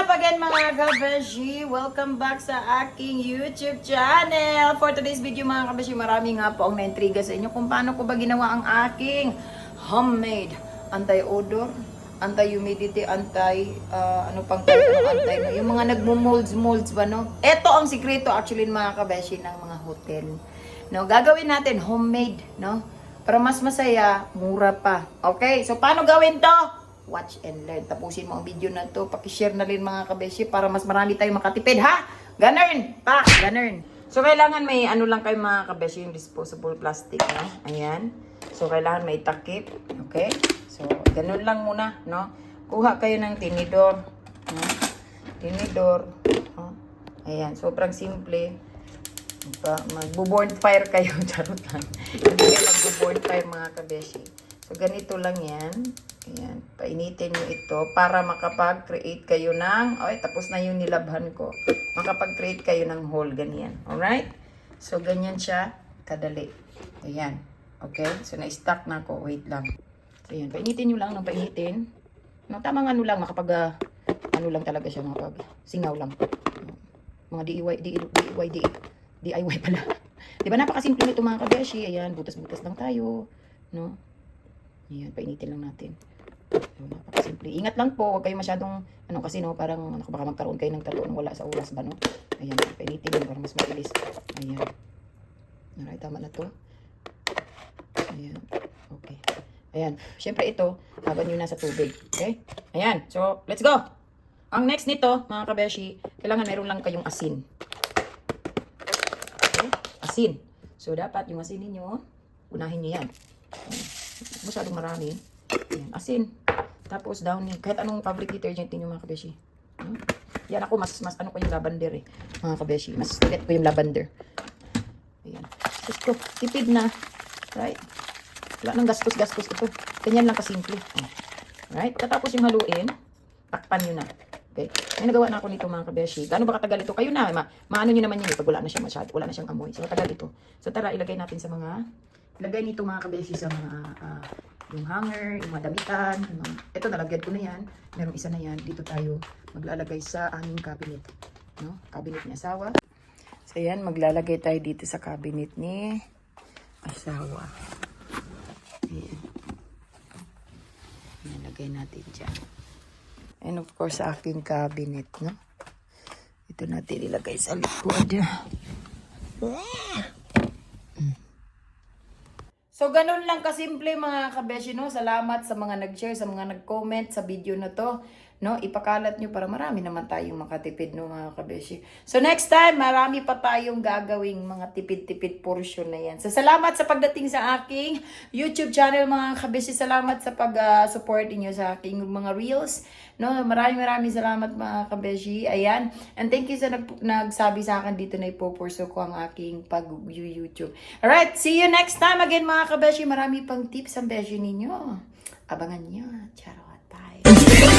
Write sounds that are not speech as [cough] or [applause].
up again mga kabeshi? Welcome back sa aking YouTube channel. For today's video mga kabeshi, marami nga po ang naintriga sa inyo kung paano ko ba ginawa ang aking homemade anti-odor, anti-humidity, anti, ah, ano pang anti, yung mga nagmo-molds-molds ba, no? Ito ang sikreto actually mga kabeshi ng mga hotel. No, gagawin natin homemade, no? Para mas masaya, mura pa. Okay, so paano gawin to? Watch and learn. Tapusin mo ang video na to. Pakishare na rin mga kabeshi para mas marami tayong makatipid, ha? Ganern! Pa! Ganern! So, kailangan may ano lang kayo mga kabeshi, yung disposable plastic, no? Ayan. So, kailangan may takip. Okay? So, ganun lang muna, no? Kuha kayo ng tinidor. No? Tinidor. No? Ayan. Sobrang simple. Magpa- Magbo-board fire kayo. [laughs] Charot lang. Hindi kayo magbo-board fire mga kabeshi. So, ganito lang yan. Ayan. Painitin nyo ito para makapag-create kayo ng... Ay, tapos na yung nilabhan ko. Makapag-create kayo ng hole. Ganyan. Alright? So, ganyan siya. Kadali. Ayan. Okay? So, na-stack na ako. Wait lang. So, ayan. Painitin nyo lang ng painitin. No, tamang ano lang. Makapag... ah, ano lang talaga siya. Makapag... Singaw lang. Mga DIY... DIY... DIY pala. [laughs] Di ba napakasimple nito mga kabeshi? Ayan, butas-butas lang tayo. No? Ayan, painitin lang natin. Ayan, napakasimple. Ingat lang po, huwag kayo masyadong, ano kasi no, parang ano, baka magkaroon kayo ng tattoo nang wala sa oras ba, no? Ayan, painitin lang para mas mabilis. Ayan. Alright, tama na to. Ayan, okay. Ayan, syempre ito, habang nyo nasa tubig. Okay? Ayan, so, let's go! Ang next nito, mga kabeshi, kailangan meron lang kayong asin. Okay? Asin. So, dapat yung asin ninyo, unahin nyo yan. Ayan. Masyadong marami. Ayan. Asin. Tapos, down yun. Kahit anong fabric detergent ninyo, mga kabeshi. Hmm? Yan ako, mas, mas ano ko yung lavender eh. Mga kabeshi. Mas get ko yung lavender. Ayan. Tapos ko, tipid na. Right? Wala nang gastos-gastos ito. Ganyan lang kasimple. Oh. Right? Katapos yung haluin, takpan nyo na. Okay? May nagawa na ako nito mga kabeshi. Gaano ba katagal ito? Kayo na, ma maano nyo naman yun eh, pag wala na siya masyado, wala na siyang amoy. So, matagal ito. So, tara, ilagay natin sa mga, ilagay nito mga kabeshi sa mga, ah, yung hanger, yung mga damitan, yung mga, ito, nalagyan ko na yan. Merong isa na yan. Dito tayo maglalagay sa aming cabinet. No? Cabinet ni asawa. So, yan, maglalagay tayo dito sa cabinet ni asawa. Ayan. Nalagay natin dyan. And of course, sa aking cabinet, no? Ito natin ilagay sa likod. Mm. So, ganun lang kasimple mga kabeshi, no? Salamat sa mga nag-share, sa mga nag-comment sa video na to. No, ipakalat nyo para marami naman tayong makatipid no mga kabeshi. So next time, marami pa tayong gagawing mga tipid-tipid portion na yan. So salamat sa pagdating sa aking YouTube channel mga kabeshi. Salamat sa pag-support inyo sa aking mga reels. No, maraming maraming salamat mga kabeshi. Ayan. And thank you sa nag nagsabi sa akin dito na ipopurso ko ang aking pag-YouTube. Alright, see you next time again mga kabeshi. Marami pang tips ang beshi ninyo. Abangan nyo. Charot. Bye.